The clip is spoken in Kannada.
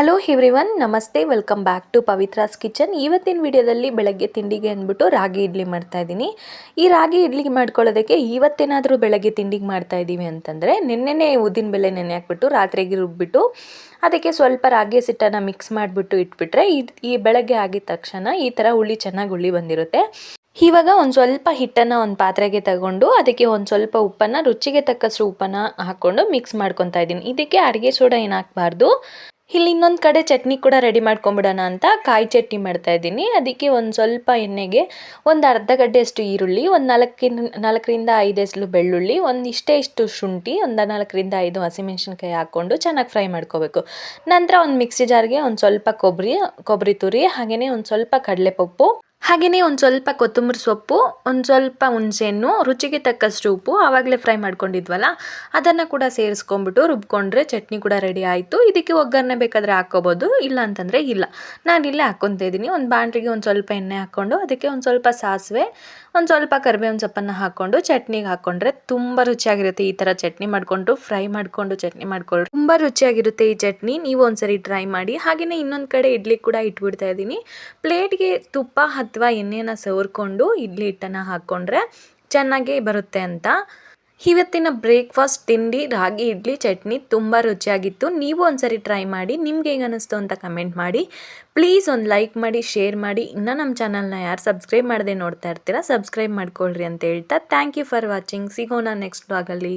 ಹಲೋ ಎವ್ರಿವನ್ ನಮಸ್ತೆ welcome back to Pavithra's kitchen ಇವತ್ತಿನ ವಿಡಿಯೋದಲ್ಲಿ ಬೆಳಗ್ಗೆ ತಿಂಡಿಗೆ ಅಂದ್ಬಿಟ್ಟು ರಾಗಿ ಇಡ್ಲಿ ಮಾಡ್ತಾ ಇದ್ದೀನಿ. ಈ ರಾಗಿ ಇಡ್ಲಿ ಮಾಡ್ಕೊಳ್ಳೋದಕ್ಕೆ ಇವತ್ತೇನಾದರೂ ಬೆಳಗ್ಗೆ ತಿಂಡಿಗೆ ಮಾಡ್ತಾ ಇದ್ದೀವಿ ಅಂತಂದರೆ, ನಿನ್ನೆನೇ ಉದ್ದಿನ ಬೆಲೆ ನೆನೆ ಹಾಕ್ಬಿಟ್ಟು ರಾತ್ರಿಗೆ ರುಬ್ಬಿಟ್ಟು, ಅದಕ್ಕೆ ಸ್ವಲ್ಪ ರಾಗಿ ಸಿಟ್ಟನ್ನು ಮಿಕ್ಸ್ ಮಾಡಿಬಿಟ್ಟು ಇಟ್ಬಿಟ್ರೆ, ಈ ಬೆಳಗ್ಗೆ ಆಗಿದ ತಕ್ಷಣ ಈ ಥರ ಹುಳಿ ಚೆನ್ನಾಗಿ ಹುಳಿ ಬಂದಿರುತ್ತೆ. ಇವಾಗ ಒಂದು ಸ್ವಲ್ಪ ಹಿಟ್ಟನ್ನು ಒಂದು ಪಾತ್ರೆಗೆ ತಗೊಂಡು, ಅದಕ್ಕೆ ಒಂದು ಸ್ವಲ್ಪ ಉಪ್ಪನ್ನು, ರುಚಿಗೆ ತಕ್ಕಷ್ಟು ಉಪ್ಪನ್ನು ಹಾಕ್ಕೊಂಡು ಮಿಕ್ಸ್ ಮಾಡ್ಕೊತಾ ಇದ್ದೀನಿ. ಇದಕ್ಕೆ ಅಡುಗೆ ಸೋಡಾ ಏನು ಹಾಕಬಾರ್ದು? ಇಲ್ಲಿ ಇನ್ನೊಂದು ಕಡೆ ಚಟ್ನಿ ಕೂಡ ರೆಡಿ ಮಾಡ್ಕೊಂಬಿಡೋಣ ಅಂತ ಕಾಯಿ ಚಟ್ನಿ ಮಾಡ್ತಾ ಇದ್ದೀನಿ. ಅದಕ್ಕೆ ಒಂದು ಸ್ವಲ್ಪ ಎಣ್ಣೆಗೆ ಒಂದು ಅರ್ಧ ಗಡ್ಡೆಯಷ್ಟು ಈರುಳ್ಳಿ, ಒಂದು ನಾಲ್ಕಿನ ನಾಲ್ಕರಿಂದ ಐದು ಎಸ್ಲು ಬೆಳ್ಳುಳ್ಳಿ, ಒಂದು ಇಷ್ಟೇ ಇಷ್ಟು ಶುಂಠಿ, ಒಂದು ನಾಲ್ಕರಿಂದ ಐದು ಹಸಿಮೆಣಸಿನ್ಕಾಯಿ ಹಾಕ್ಕೊಂಡು ಚೆನ್ನಾಗಿ ಫ್ರೈ ಮಾಡ್ಕೋಬೇಕು. ನಂತರ ಒಂದು ಮಿಕ್ಸಿ ಜಾರ್ಗೆ ಒಂದು ಸ್ವಲ್ಪ ಕೊಬ್ಬರಿ ಕೊಬ್ಬರಿ ತುರಿ ಹಾಗೆಯೇ ಒಂದು ಸ್ವಲ್ಪ ಕಡಲೆಪಪ್ಪು ಹಾಗೆಯೇ ಒಂದು ಸ್ವಲ್ಪ ಕೊತ್ತಂಬರಿ ಸೊಪ್ಪು, ಒಂದು ಸ್ವಲ್ಪ ಹುಣಸೆಹಣ್ಣು, ರುಚಿಗೆ ತಕ್ಕಷ್ಟು ಉಪ್ಪು ಆವಾಗಲೇ ಫ್ರೈ ಮಾಡ್ಕೊಂಡಿದ್ವಲ್ಲ, ಅದನ್ನು ಕೂಡ ಸೇರಿಸ್ಕೊಂಡ್ಬಿಟ್ಟು ರುಬ್ಕೊಂಡ್ರೆ ಚಟ್ನಿ ಕೂಡ ರೆಡಿ ಆಯಿತು. ಇದಕ್ಕೆ ಒಗ್ಗರಣೆ ಬೇಕಾದರೆ ಹಾಕ್ಕೋಬೋದು, ಇಲ್ಲ ಅಂತಂದರೆ ಇಲ್ಲ. ನಾನು ಇಲ್ಲೇ ಹಾಕ್ಕೊತಾ ಇದ್ದೀನಿ. ಒಂದು ಬಾಂಡ್ರಿಗೆ ಒಂದು ಸ್ವಲ್ಪ ಎಣ್ಣೆ ಹಾಕ್ಕೊಂಡು, ಅದಕ್ಕೆ ಒಂದು ಸ್ವಲ್ಪ ಸಾಸಿವೆ, ಒಂದು ಸ್ವಲ್ಪ ಕರಿಬೇವಿನ ಸೊಪ್ಪನ್ನು ಹಾಕ್ಕೊಂಡು, ಚಟ್ನಿಗೆ ಹಾಕ್ಕೊಂಡ್ರೆ ತುಂಬ ರುಚಿಯಾಗಿರುತ್ತೆ ಈ ಥರ ಚಟ್ನಿ ಮಾಡಿಕೊಂಡು, ಫ್ರೈ ಮಾಡಿಕೊಂಡು ಚಟ್ನಿ ಮಾಡ್ಕೊಳ್ಳಿ ತುಂಬ ರುಚಿಯಾಗಿರುತ್ತೆ ಈ ಚಟ್ನಿ. ನೀವು ಒಂದ್ಸರಿ ಟ್ರೈ ಮಾಡಿ. ಹಾಗೆಯೇ ಇನ್ನೊಂದು ಕಡೆ ಇಡ್ಲಿ ಕೂಡ ಇಟ್ಬಿಡ್ತಾ ಇದ್ದೀನಿ. ಪ್ಲೇಟ್ಗೆ ತುಪ್ಪ ಅಥವಾ ಎಣ್ಣೆನ ಸವರ್ಕೊಂಡು ಇಡ್ಲಿ ಹಿಟ್ಟನ್ನು ಹಾಕ್ಕೊಂಡ್ರೆ ಚೆನ್ನಾಗಿ ಬರುತ್ತೆ ಅಂತ. ಇವತ್ತಿನ ಬ್ರೇಕ್ಫಾಸ್ಟ್ ತಿಂಡಿ, ರಾಗಿ, ಇಡ್ಲಿ, ಚಟ್ನಿ ತುಂಬ ರುಚಿಯಾಗಿತ್ತು. ನೀವು ಒಂದ್ಸರಿ ಟ್ರೈ ಮಾಡಿ, ನಿಮ್ಗೆ ಹೇಗೆ ಅನ್ನಿಸ್ತು ಅಂತ ಕಮೆಂಟ್ ಮಾಡಿ. ಪ್ಲೀಸ್ ಒಂದು ಲೈಕ್ ಮಾಡಿ, ಶೇರ್ ಮಾಡಿ. ಇನ್ನೂ ನಮ್ಮ ಚಾನಲ್ನ ಯಾರು ಸಬ್ಸ್ಕ್ರೈಬ್ ಮಾಡದೆ ನೋಡ್ತಾ ಇರ್ತೀರಾ, ಸಬ್ಸ್ಕ್ರೈಬ್ ಮಾಡ್ಕೊಳ್ರಿ ಅಂತ ಹೇಳ್ತಾ. Thank you for watching. ಸಿಗೋಣ ನೆಕ್ಸ್ಟ್ ಬ್ಲಾಗಲ್ಲಿ.